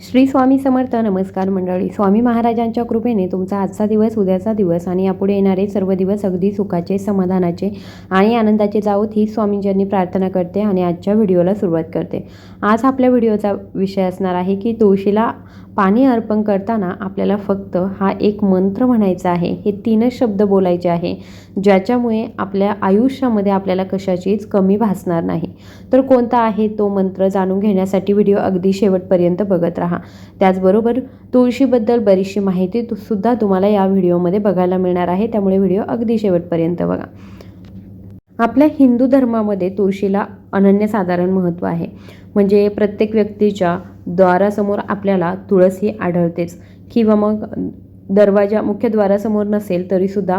श्री स्वामी समर्थ नमस्कार मंडळी. स्वामी महाराजांच्या कृपेने तुमचा आजचा दिवस उद्याचा दिवस आणि यापुढे येणारे सर्व दिवस अगदी सुखाचे समाधानाचे आणि आनंदाचे जावोत ही स्वामींच्यांनी प्रार्थना करते आणि आजच्या व्हिडिओला सुरुवात करते. आज आपल्या व्हिडिओचा विषय असणार आहे की तुळशीला पाणी अर्पण करताना आपल्याला फक्त हा एक मंत्र म्हणायचा आहे. हे तीनच शब्द बोलायचे आहे ज्याच्यामुळे आपल्या आयुष्यामध्ये आपल्याला कशाचीच कमी भासणार नाही. तर कोणता आहे तो मंत्र जाणून घेण्यासाठी व्हिडिओ अगदी शेवटपर्यंत बघत राहा. त्याचबरोबर तुळशीबद्दल बरीचशी माहिती सुद्धा तुम्हाला या व्हिडिओमध्ये बघायला मिळणार आहे. त्यामुळे व्हिडिओ अगदी शेवटपर्यंत बघा. आपल्या हिंदू धर्मामध्ये तुळशीला अनन्यसाधारण महत्त्व आहे. म्हणजे प्रत्येक व्यक्तीच्या द्वारासमोर आपल्याला तुळस ही आढळतेच. किंवा मग दरवाजा मुख्य द्वारासमोर नसेल तरीसुद्धा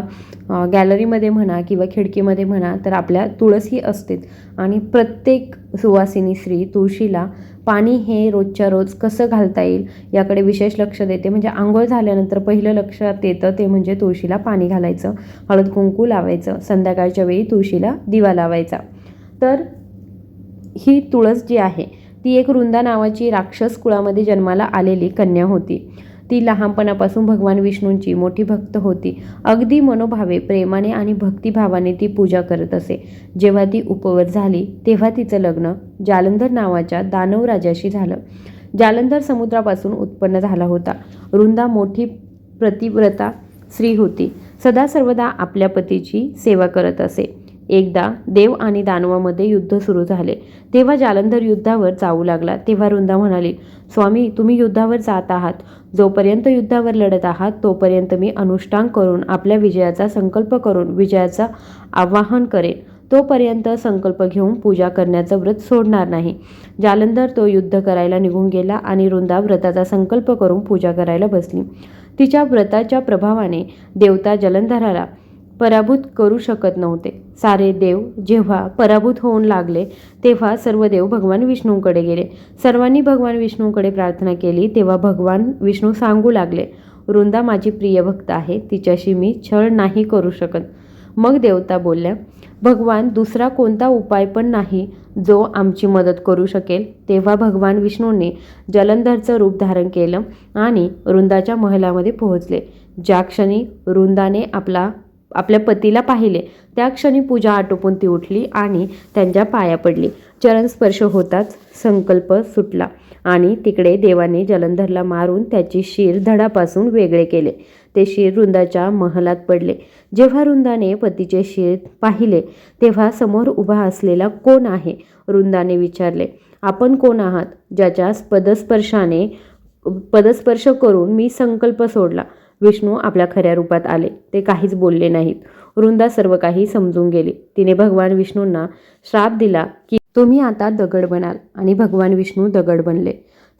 गॅलरीमध्ये म्हणा किंवा खिडकीमध्ये म्हणा तर आपल्या तुळस ही असतेच. आणि प्रत्येक सुवासिनी स्त्री तुळशीला पाणी हे रोजच्या रोज कसं घालता येईल याकडे विशेष लक्ष देते. म्हणजे आंघोळ झाल्यानंतर पहिलं लक्षात येतं ते म्हणजे तुळशीला पाणी घालायचं हळद कुंकू लावायचं संध्याकाळच्या वेळी तुळशीला दिवा लावायचा. तर ही तुळस जी आहे ती एक वृंदा नावाची राक्षस कुळामध्ये जन्माला आलेली कन्या होती. ती लहानपणापासून भगवान विष्णूंची मोठी भक्त होती. अगदी मनोभावे प्रेमाने आणि भक्तिभावाने ती पूजा करत असे. जेव्हा ती उपवर झाली तेव्हा तिचं लग्न जालंधर नावाच्या दानव राजाशी झालं. जालंधर समुद्रापासून उत्पन्न झाला होता. वृंदा मोठी प्रतिव्रता स्त्री होती. सदा सर्वदा आपल्या पतीची सेवा करत असे. एकदा देव आणि दानवामध्ये युद्ध सुरू झाले. तेव्हा जालंधर युद्धावर जाऊ लागला. तेव्हा वृंदा म्हणाली स्वामी तुम्ही युद्धावर जात आहात. जोपर्यंत युद्धावर लढत आहात तोपर्यंत मी अनुष्ठान करून आपल्या विजयाचा संकल्प करून विजयाचा आवाहन करेन. तोपर्यंत संकल्प घेऊन पूजा करण्याचं व्रत सोडणार नाही. जालंधर तो युद्ध करायला निघून गेला आणि वृंदा व्रताचा संकल्प करून पूजा करायला बसली. तिच्या व्रताच्या प्रभावाने देवता जलंधराला पराभूत करू शकत नव्हते. सारे देव जेव्हा पराभूत होऊन लागले तेव्हा सर्व देव भगवान विष्णूंकडे गेले. सर्वांनी भगवान विष्णूंकडे प्रार्थना केली तेव्हा भगवान विष्णू सांगू लागले वृंदा माझी प्रिय भक्त आहे तिच्याशी मी छळ नाही करू शकत. मग देवता बोलल्या भगवान दुसरा कोणता उपाय पण नाही जो आमची मदत करू शकेल. तेव्हा भगवान विष्णूने जलंधरचं रूप धारण केलं आणि वृंदाच्या महलामध्ये पोहोचले. ज्या क्षणी वृंदाने आपला आपल्या पतीला पाहिले. त्या क्षणी पूजा आटोपून ती उठली आणि त्यांच्या पाया पडली. चरणस्पर्श होताच संकल्प सुटला आणि तिकडे देवाने जलंधरला मारून त्याची शीर धडापासून वेगळे केले. ते शीर रुंदाच्या महलात पडले. जेव्हा वृंदाने पतीचे शीर पाहिले तेव्हा समोर उभा असलेला कोण आहे? रुंदाने विचारले. आपण कोण आहात? ज्याच्या पदस्पर्शाने पदस्पर्श करून मी संकल्प सोडला. विष्णू आपल्या खऱ्या रूपात आले. ते काहीच बोलले नाहीत. वृंदा सर्व काही समजून गेली. तिने भगवान विष्णूंना श्राप दिला की तुम्ही आता दगड बनाल. आणि भगवान विष्णू दगड बनले.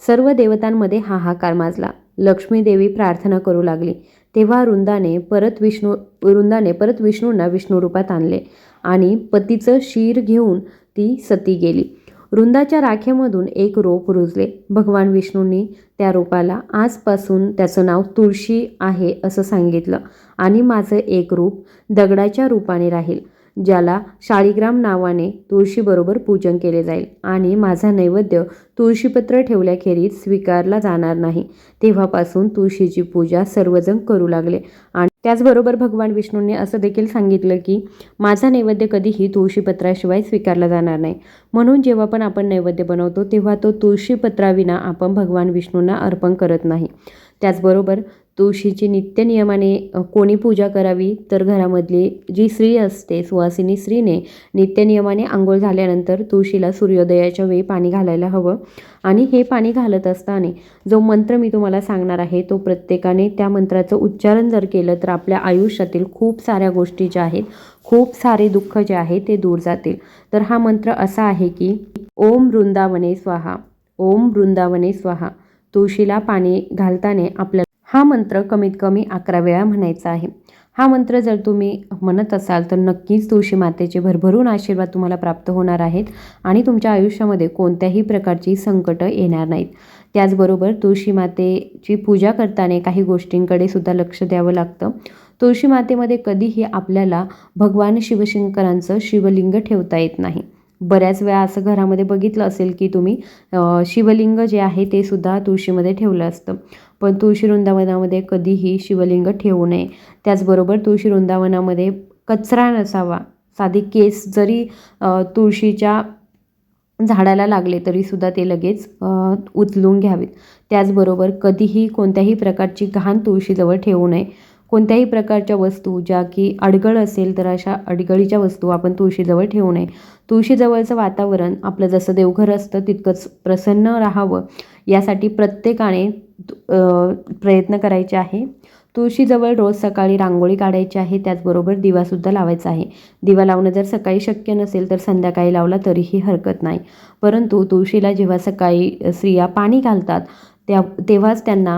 सर्व देवतांमध्ये हाहाकार माजला. लक्ष्मी देवी प्रार्थना करू लागली. तेव्हा वृंदाने परत विष्णू वृंदाने परत विष्णूंना विष्णू रूपात आणले आणि पतीचं शीर घेऊन ती सती गेली. वृंदाच्या राखेमधून एक रोप रुजले. भगवान विष्णूंनी त्या रोपाला आजपासून त्याचं नाव तुळशी आहे असं सांगितलं. आणि माझं एक रूप दगडाच्या रूपाने राहील. ज्याला शाळीग्राम नावाने तुळशीबरोबर पूजन केले जाईल. आणि माझा नैवेद्य तुळशीपत्र ठेवल्याखेरीज स्वीकारला जाणार नाही. तेव्हापासून तुळशीची पूजा सर्वजण करू लागले. आणि त्याचबरोबर भगवान विष्णूंनी असं देखील सांगितलं की माझा नैवेद्य कधीही तुळशीपत्राशिवाय स्वीकारला जाणार नाही. म्हणून जेव्हा पण आपण नैवेद्य बनवतो तेव्हा तो तुळशीपत्राविना आपण भगवान विष्णूंना अर्पण करत नाही. त्याचबरोबर तुळशीची नित्यनियमाने नियमाने कोणी पूजा करावी तर घरामधली जी स्त्री असते सुवासिनी स्त्रीने नित्यनियमाने आंघोळ झाल्यानंतर तुळशीला सूर्योदयाच्या वेळी पाणी घालायला हवं. आणि हे पाणी घालत असताना जो मंत्र मी तुम्हाला सांगणार आहे तो प्रत्येकाने त्या मंत्राचं उच्चारण जर केलं तर आपल्या आयुष्यातील खूप साऱ्या गोष्टी ज्या आहेत खूप सारे दुःख जे आहे ते दूर जातील. तर हा मंत्र असा आहे की ओम वृंदावने स्वाहा ओम वृंदावने स्वाहा. तुळशीला पाणी घालताना आपल्या हा मंत्र कमीत कमी अकरा वेळा म्हणायचा आहे. हा मंत्र जर तुम्ही म्हणत असाल तर नक्कीच तुळशी मातेचे भरभरून आशीर्वाद तुम्हाला प्राप्त होणार आहेत आणि तुमच्या आयुष्यामध्ये कोणत्याही प्रकारची संकटं येणार नाहीत. त्याचबरोबर तुळशी मातेची पूजा करताना काही गोष्टींकडे सुद्धा लक्ष द्यावं लागतं. तुळशी मातेमध्ये कधीही आपल्याला भगवान शिवशंकरांचं शिवलिंग ठेवता येत नाही. बऱ्याच वेळा असं घरामध्ये बघितलं असेल की तुम्ही शिवलिंग जे आहे ते सुद्धा तुळशीमध्ये ठेवलं असतं. पण तुळशी वृंदावनामध्ये कधीही शिवलिंग ठेवू नये. त्याचबरोबर तुळशी वृंदावनामध्ये कचरा नसावा. साधी केस जरी तुळशीच्या झाडाला लागले तरीसुद्धा ते लगेच उचलून घ्यावेत. त्याचबरोबर कधीही कोणत्याही प्रकारची घाण तुळशीजवळ ठेवू नये. कोणत्याही प्रकारच्या वस्तू ज्या की अडगळ असेल तर अशा अडगळीच्या वस्तू आपण तुळशीजवळ ठेवू नये. तुळशीजवळचं वातावरण आपलं जसं देवघर असतं तितकंच प्रसन्न राहावं. यासाठी प्रत्येकाने प्रयत्न करायचे आहे. तुळशीजवळ रोज सकाळी रांगोळी काढायची आहे त्याचबरोबर दिवासुद्धा लावायचा आहे. दिवा लावणं जर सकाळी शक्य नसेल तर संध्याकाळी लावला तरीही हरकत नाही. परंतु तुळशीला जेव्हा सकाळी स्त्रिया पाणी घालतात त्या तेव्हाच त्यांना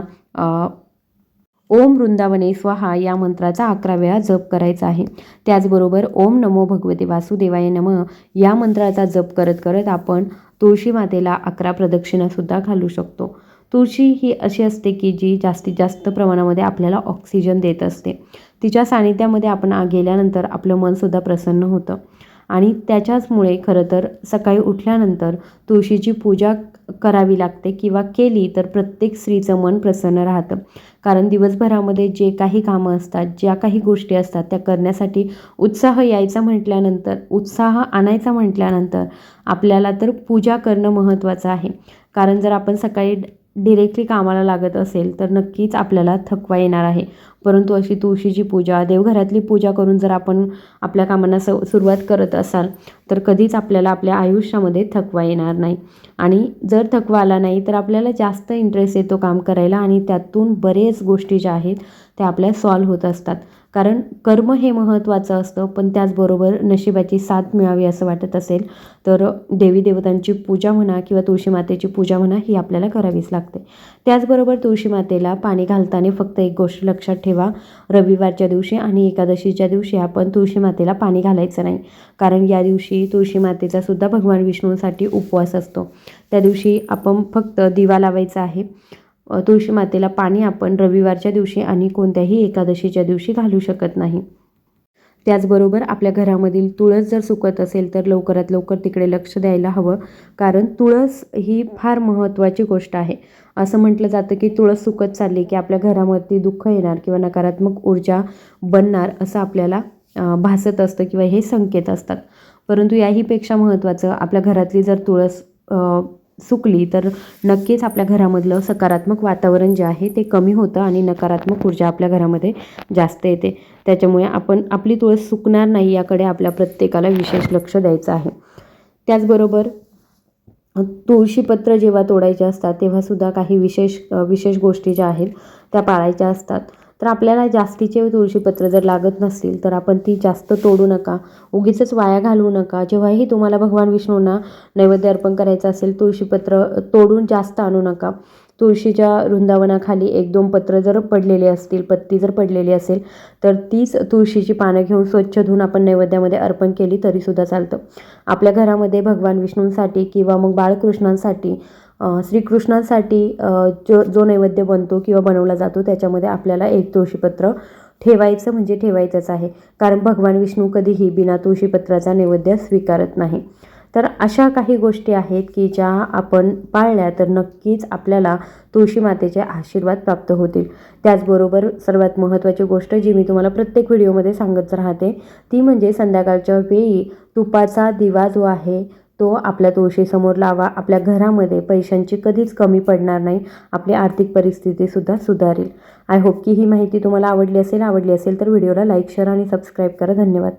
ओम वृंदावने स्वाहा या मंत्राचा अकरा वेळा जप करायचा आहे. त्याचबरोबर ओम नमो भगवते वासुदेवाय नम या मंत्राचा जप करत करत आपण तुळशी मातेला अकरा प्रदक्षिणासुद्धा घालू शकतो. तुळशी ही अशी असते की जी जास्तीत जास्त प्रमाणामध्ये आपल्याला ऑक्सिजन देत असते. तिच्या सानिध्यामध्ये आपण गेल्यानंतर आपलं मनसुद्धा प्रसन्न होतं. आणि त्याच्याचमुळे खरं तर सकाळी उठल्यानंतर तुळशीची पूजा करावी लागते किंवा केली तर प्रत्येक स्त्रीचं मन प्रसन्न राहतं. कारण दिवसभरामध्ये जे काही कामं असतात ज्या काही गोष्टी असतात त्या करण्यासाठी उत्साह यायचा म्हटल्यानंतर उत्साह आणायचा म्हटल्यानंतर आपल्याला तर पूजा करणं महत्त्वाचं आहे. कारण जर आपण सकाळी डिरेक्टली कामाला लागत असेल तर नक्कीच आपल्याला थकवा येणार आहे. परंतु अशी तुळशीची पूजा देवघरातली पूजा करून जर आपण आपल्या कामांना स सुरुवात करत असाल तर कधीच आपल्याला आपल्या आयुष्यामध्ये थकवा येणार नाही. आणि जर थकवा आला नाही तर आपल्याला जास्त इंटरेस्ट येतो काम करायला आणि त्यातून बरेच गोष्टी ज्या आहेत त्या आपल्या सॉल्व्ह होत असतात. कारण कर्म हे महत्त्वाचं असतं पण त्याचबरोबर नशिबाची साथ मिळावी असं वाटत असेल तर देवी देवतांची पूजा म्हणा किंवा तुळशी मातेची पूजा म्हणा ही आपल्याला करावीच लागते. त्याचबरोबर तुळशी मातेला पाणी घालताना फक्त एक गोष्ट लक्षात ठेवा रविवारच्या दिवशी आणि एकादशीच्या दिवशी आपण तुळशी मातेला पाणी घालायचं नाही कारण या दिवशी तुळशी मातेचा सुद्धा भगवान विष्णूंसाठी उपवास असतो. त्या दिवशी आपण फक्त दिवा लावायचा आहे तुळशी मातेला पाणी आपण रविवारच्या दिवशी आणि कोणत्याही एकादशीच्या दिवशी घालू शकत नाही. त्याचबरोबर आपल्या घरामधील तुळस जर सुकत असेल तर लवकरात लवकर तिकडे लक्ष द्यायला हवं कारण तुळस ही फार महत्त्वाची गोष्ट आहे. असं म्हटलं जातं की तुळस सुकत चालली की आपल्या घरामध्ये दुःख येणार किंवा नकारात्मक ऊर्जा बनणार असं आपल्याला भासत असतं किंवा हे संकेत असतात. परंतु याहीपेक्षा महत्त्वाचं आपल्या घरातली जर तुळस सुकली तर नक्कीच आपल्या घरामधलं सकारात्मक वातावरण जे आहे ते कमी होतं आणि नकारात्मक ऊर्जा आपल्या घरामध्ये जास्त येते. त्याच्यामुळे आपण आपली तुळस सुकणार नाही याकडे आपल्या प्रत्येकाला विशेष लक्ष द्यायचं आहे. त्याचबरोबर तुळशीपत्र जेव्हा तोडायचे असतात तेव्हासुद्धा काही विशेष विशेष गोष्टी ज्या आहेत त्या पाळायच्या असतात. तर आपल्याला जास्तीचे तुळशीपत्र जर लागत नसतील तर आपण ती जास्त तोडू नका. उगीचच वाया घालवू नका. जेव्हाही तुम्हाला भगवान विष्णूंना नैवेद्य अर्पण करायचं असेल तुळशीपत्र तोडून जास्त आणू नका. तुळशीच्या वृंदावनाखाली एक दोन पत्र जर पडलेले असतील पत्ती जर पडलेली असेल तर तीच तुळशीची पानं घेऊन स्वच्छ धुवून आपण नैवेद्यामध्ये अर्पण केली तरीसुद्धा चालतं. आपल्या घरामध्ये भगवान विष्णूंसाठी किंवा मग बाळकृष्णांसाठी श्रीकृष्णांसाठी जो जो नैवेद्य बनतो किंवा बनवला जातो त्याच्यामध्ये आपल्याला एक तुळशीपत्र ठेवायचं म्हणजे ठेवायचंच आहे. कारण भगवान विष्णू कधीही बिना तुळशीपत्राचा नैवेद्य स्वीकारत नाही. तर अशा काही गोष्टी आहेत की ज्या आपण पाळल्या तर नक्कीच आपल्याला तुळशी मातेचे आशीर्वाद प्राप्त होतील. त्याचबरोबर सर्वात महत्त्वाची गोष्ट जी मी तुम्हाला प्रत्येक व्हिडिओमध्ये सांगत राहते ती म्हणजे संध्याकाळच्या वेळी तुपाचा दिवा जो आहे तो आपल्या तुळशीसमोर लावा. आपल्या घरामध्ये पैशांची कधीच कमी पडणार नाही. आपली आर्थिक परिस्थितीसुद्धा सुधारेल. आय होप की ही माहिती तुम्हाला आवडली असेल. आवडली असेल तर व्हिडिओला लाईक शेअर आणि सबस्क्राईब करा. धन्यवाद.